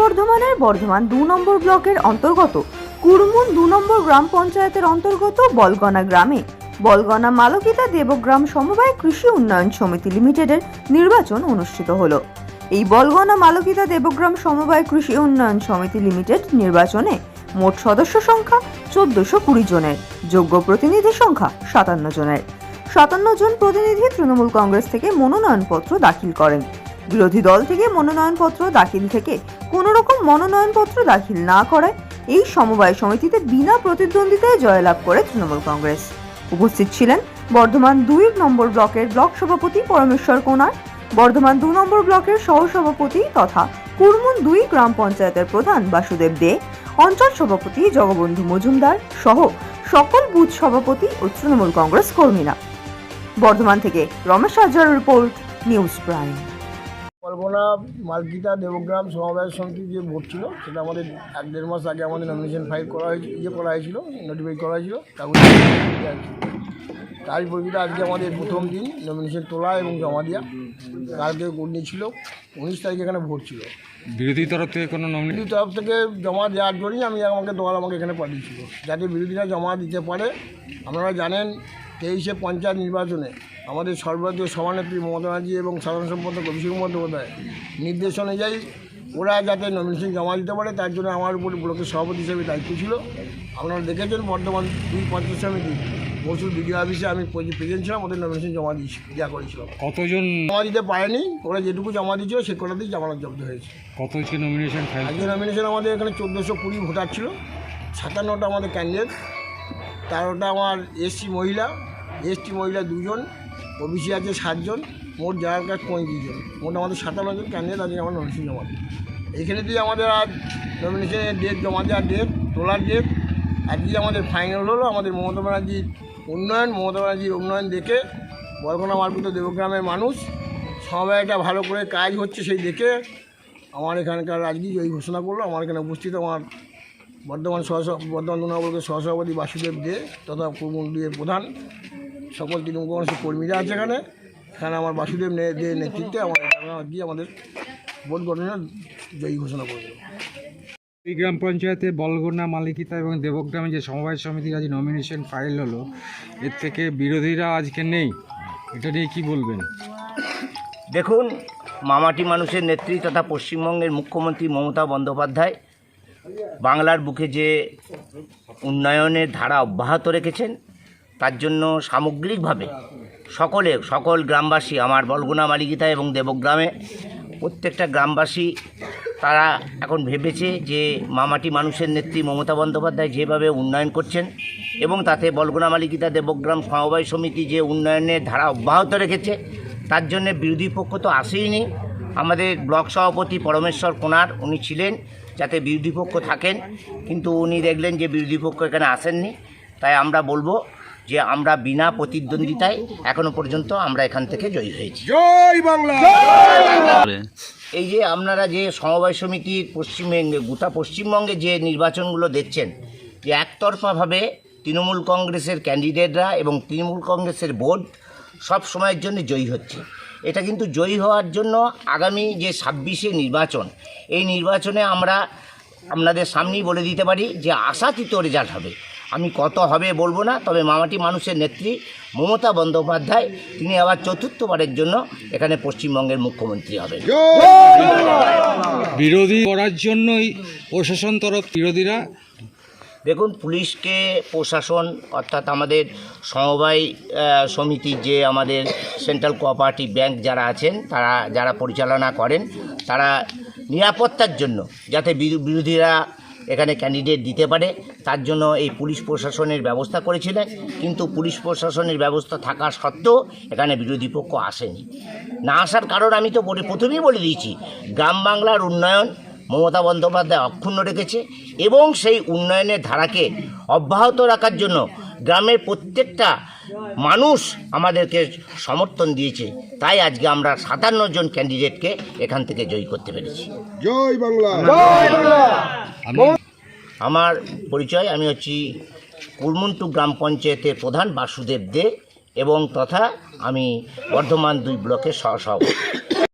বর্ধমানের বর্ধমান দু নম্বর ব্লকের অন্তর্গত। কুরমুন দু নম্বর গ্রাম পঞ্চায়েতের অন্তর্গত বলগনা গ্রামে। বলগনা মালকিতা দেবগ্রাম সমবায় কৃষি উন্নয়ন সমিতি লিমিটেডের নির্বাচন অনুষ্ঠিত হলো। এই বলগনা মালকিতা দেবগ্রাম সমবায় কৃষি উন্নয়ন সমিতি লিমিটেড নির্বাচনে মোট সদস্য সংখ্যা চোদ্দশো কুড়ি জনের, যোগ্য প্রতিনিধি সংখ্যা সাতান্ন জনের। সাতান্ন জন প্রতিনিধি তৃণমূল কংগ্রেস থেকে মনোনয়নপত্র দাখিল করেন। বিরোধী দল থেকে মনোনয়নপত্র দাখিল থেকে কোনো রকম মনোনয়নপত্র দাখিল না করায় এই সমবায় সমিতিতে বিনা প্রতিদ্বন্দ্বিতায় জয়লাভ করে তৃণমূল কংগ্রেস। উপস্থিত ছিলেন বর্ধমান দুই নম্বর ব্লকের ব্লক সভাপতি পরমেশ্বর কোনার বর্ধমান দু নম্বর ব্লকের সহসভাপতি তথা কুরমুন দুই গ্রাম পঞ্চায়েতের প্রধান বাসুদেব দে, অঞ্চল সভাপতি জগবন্ধু মজুমদার সহ সকল বুথ সভাপতি ও তৃণমূল কংগ্রেস কর্মীরা। বর্ধমান থেকে রমেশ হাজার রিপোর্ট, নিউজ প্রাইম। কল্পনা মালকিতা দেবগ্রাম সমবায় সমিতির যে ভোট ছিল সেটা আমাদের এক দেড় মাস আগে আমাদের নমিনেশন ফাইল করা হয়েছিল ইয়ে করা হয়েছিল নোটিফাই করা হয়েছিল কাগজ তার পরিপ্রেক্ষিতে আজকে আমাদের প্রথম দিন নমিনেশন তোলা এবং জমা দেওয়া। কালকে উনিশ ছিল উনিশ তারিখে এখানে ভোট ছিল। বিরোধী তরফ থেকে কোনো নমিনি তরফ থেকে জমা দেওয়ার জন্যই আমি আমাকে দল আমাকে এখানে পাঠিয়েছিল যাতে বিরোধীরা জমা দিতে পারে। আপনারা জানেন তেইশে পঞ্চায়েত নির্বাচনে আমাদের সর্বভারতীয় সভানেত্রী মমতা ব্যানার্জি এবং সাধারণ সম্পাদক অভিষেক বন্দ্যোপাধ্যায় নির্দেশ অনুযায়ী ওরা যাতে নমিনেশন জমা দিতে পারে তার জন্য আমার উপর ব্লকের সভাপতি হিসেবে দায়িত্ব ছিল। আপনারা দেখেছেন বর্ধমান দুই পঞ্চায়েত সমিতি মসুর বিডিও অফিসে আমি প্রেজেন্ট ছিলাম ওদের নমিনেশন জমা দিয়েছি দেওয়া করেছিলাম। কতজন জমা দিতে পারেনি ওরা যেটুকু জমা দিয়েছিল সে কটাতেই জামানত জব্দ হয়েছে। কত হচ্ছে নমিনেশন আজকে নমিনেশন আমাদের এখানে চোদ্দোশো কুড়ি ভোটার ছিল সাতান্নটা আমাদের ক্যান্ডিডেট তেরোটা আমার এসসি মহিলা, এসটি মহিলা দুজন ও ওবিসি আছে সাতজন, মোট যার কাজ পঁয়ত্রিশ জন মোট আমাদের সাতান্ন জন ক্যান্ডিডেট আজকে আমার নমিনেশন জমা দিই এইখানে দিয়ে আমাদের আজ নমিনেশনের ডেট জমা দেওয়ার ডেট তোলার ডেট আজকে আমাদের ফাইনাল হলো, আমাদের মমতা ব্যানার্জির উন্নয়ন, মমতা ব্যানার্জির উন্নয়ন দেখে বরকোনা মার্কুত দেবগ্রামের মানুষ সমবায়টা ভালো করে কাজ হচ্ছে সেই দেখে আমার এখানকার আজকে জয়ী ঘোষণা করল। আমার এখানে উপস্থিত আমার বর্ধমান সহ বর্ধমান দুর্গাবর্গের সহসভাপতি বাসুদেব দে তথা কুমন্ডির প্রধান। সকল তৃণমূল কংগ্রেসের কর্মীরা আছে এখানে। এখানে আমার বাসুদেব নে- দে নেতৃত্বে আমার আজকে আমাদের ভোট গঠনের জয়ী ঘোষণা করবে এই গ্রাম পঞ্চায়েতে বলগোনা মালিকিতা এবং দেবগ্রামে যে সমবায় সমিতির আজ নমিনেশন ফাইল হলো এর থেকে বিরোধীরা আজকে নেই। এটা নিয়ে কি বলবেন? দেখুন মামাটি মানুষের নেত্রী তথা পশ্চিমবঙ্গের মুখ্যমন্ত্রী মমতা বন্দ্যোপাধ্যায় বাংলার বুকে যে উন্নয়নের ধারা অব্যাহত রেখেছেন, তার জন্য সামগ্রিকভাবে সকলে, সকল গ্রামবাসী, আমার বলগুনা, মালিকিতা এবং দেবগ্রামে প্রত্যেকটা গ্রামবাসী, তারা এখন ভেবেছে যে মামাটি মানুষের নেত্রী মমতা বন্দ্যোপাধ্যায় যেভাবে উন্নয়ন করছেন এবং তাতে বলগুনা, মালিকিতা, দেবগ্রাম সমবায় সমিতি যে উন্নয়নের ধারা অব্যাহত রেখেছে, তার জন্য বিরোধী পক্ষ তো আসেই আসেইনি আমাদের ব্লক সভাপতি পরমেশ্বর কোনার উনি ছিলেন যাতে বিরোধী পক্ষ থাকেন কিন্তু উনি দেখলেন যে বিরোধী পক্ষ এখানে আসেননি। তাই আমরা বলব যে আমরা বিনা প্রতিদ্বন্দ্বিতায় এখনও পর্যন্ত আমরা এখান থেকে জয়ী হয়েছি। জয় বাংলা! এই যে আপনারা যে সমবায় সমিতির পশ্চিমবঙ্গে গোটা পশ্চিমবঙ্গে যে নির্বাচনগুলো দেখছেন যে একতরফাভাবে তৃণমূল কংগ্রেসের ক্যান্ডিডেটরা এবং তৃণমূল কংগ্রেসের বোর্ড সব সময়ের জন্য জয়ী হচ্ছে। এটা কিন্তু জয়ী হওয়ার জন্য আগামী যে ছাব্বিশে নির্বাচন এই নির্বাচনে আমরা আপনাদের সামনেই বলে দিতে পারি যে আশাতীত রেজাল্ট হবে। আমি কত হবে বলব না তবে মামাটি মানুষের নেত্রী মমতা বন্দ্যোপাধ্যায় তিনি আবার চতুর্থবারের জন্য এখানে পশ্চিমবঙ্গের মুখ্যমন্ত্রী হবেন। বিরোধী করার জন্যই প্রশাসন তরফ বিরোধীরা দেখুন, পুলিশকে প্রশাসন, অর্থাৎ আমাদের সমবায় সমিতির যে আমাদের সেন্ট্রাল কোঅপারেটিভ ব্যাংক যারা আছেন, তারা যারা পরিচালনা করেন, তারা নিরাপত্তার জন্য যাতে বিরো- বিরোধীরা এখানে ক্যান্ডিডেট দিতে পারে, তার জন্য এই পুলিশ প্রশাসনের ব্যবস্থা করেছিলেন, কিন্তু পুলিশ প্রশাসনের ব্যবস্থা থাকা সত্ত্বেও এখানে বিরোধী পক্ষ আসেনি। না আসার কারণ আমি তো প্রথমেই বলে দিয়েছি, গ্রাম বাংলার উন্নয়ন মমতা বন্দ্যোপাধ্যায় অক্ষুণ্ণ রেখেছে এবং সেই উন্নয়নের ধারাকে অব্যাহত রাখার জন্য গ্রামের প্রত্যেকটা মানুষ আমাদেরকে সমর্থন দিয়েছে। তাই আজকে আমরা সাতান্ন জন ক্যান্ডিডেটকে এখান থেকে জয়ী করতে পেরেছি। আমি আমার পরিচয় আমি হচ্ছি কুরমুন্টু গ্রাম পঞ্চায়েতের প্রধান বাসুদেব দে এবং তথা আমি বর্ধমান দুই ব্লকের সহসভাপতি।